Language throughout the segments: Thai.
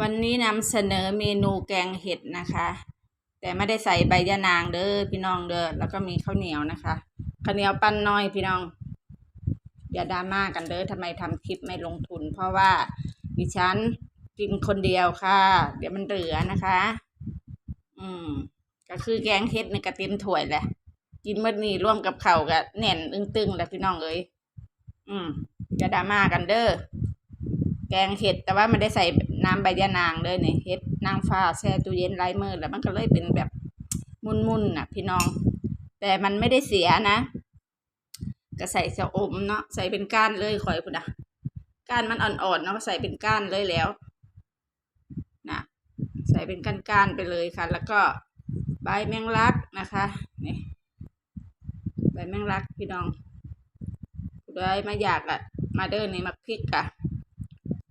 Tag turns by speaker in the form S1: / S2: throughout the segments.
S1: วันนี้นำเสนอเมนูแกงเห็ดนะคะ แต่ไม่ได้ใส่ใบยะนางเด้อพี่น้องเด้อแล้วก็มีข้าวเหนียวนะคะข้าวเหนียวปั้นน้อยพี่น้อง อย่าดราม่ากันเด้อทำไมทำคลิปไม่ลงทุน เพราะว่าดิฉันกินคนเดียวค่ะ เดี๋ยวมันเหลือนะคะ อืม ก็คือแกงเห็ดในกระเต็มถ้วยแหละกินเมื่อนี้ร่วมกับเข่ากับแน่นตึงๆแหละพี่น้องเอ้ยอืมอย่าดราม่ากันเด้อ แกงเห็ดแต่ว่ามันได้ใส่น้ำใบยะนางเลยเนี่ยเห็ดนางฟ้าแช่ตู้เย็นไร้มือแล้วมันก็เลยเป็นแบบมุนๆน่ะ พี่น้อง แต่มันไม่ได้เสียนะก็ใส่ชะอมเนาะใส่เป็นก้านเลยคอยพุ่นนะก้านมันอ่อนๆเนาะใส่เป็นก้านเลยแล้วนะใส่เป็นก้านๆไปเลยค่ะ แล้วก็ใบแมงลักนะคะนี่ใบแมงลักพี่น้องผู้มาอยากอะมาเดินนี่มาพริกอะ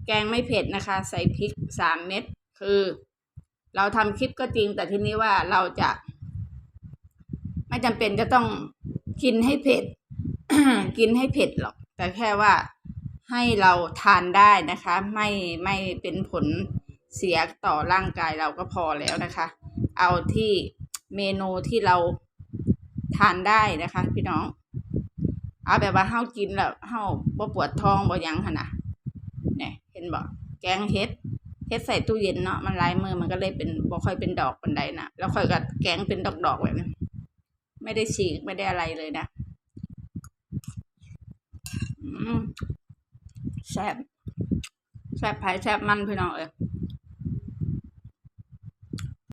S1: แกงไม่เผ็ดนะคะ ใส่พริกสามเม็ดคือ เราทำคลิปก็จริง แต่ทีนี้ว่าเราจะ ไม่จำเป็นจะต้องกินให้เผ็ด กินให้เผ็ดหรอก แต่แค่ว่าให้เราทานได้นะคะ ไม่ไม่เป็นผลเสียต่อร่างกายเราก็พอแล้วนะคะ เอาที่เมนูที่เราทานได้นะคะ พี่น้อง เอาแบบว่าเฮากินแล้วเฮาบ่ปวดท้องบ่หยังหั่นน่ะ นี่ยเห็นบอกแกงเฮ็ดเฮ็ดใส่ตู้เย็นเนาะมันลายมือมันก็เลยเป็นบ่ค่อยเป็นดอกปันใดนะแล้วค่อยก็แกงเป็นดอกๆแบบนี้ไม่ได้ฉีกไม่ได้อะไรเลยนะแซ่บแซ่บไผ่แซ่บมันพี่น้องเอ้ย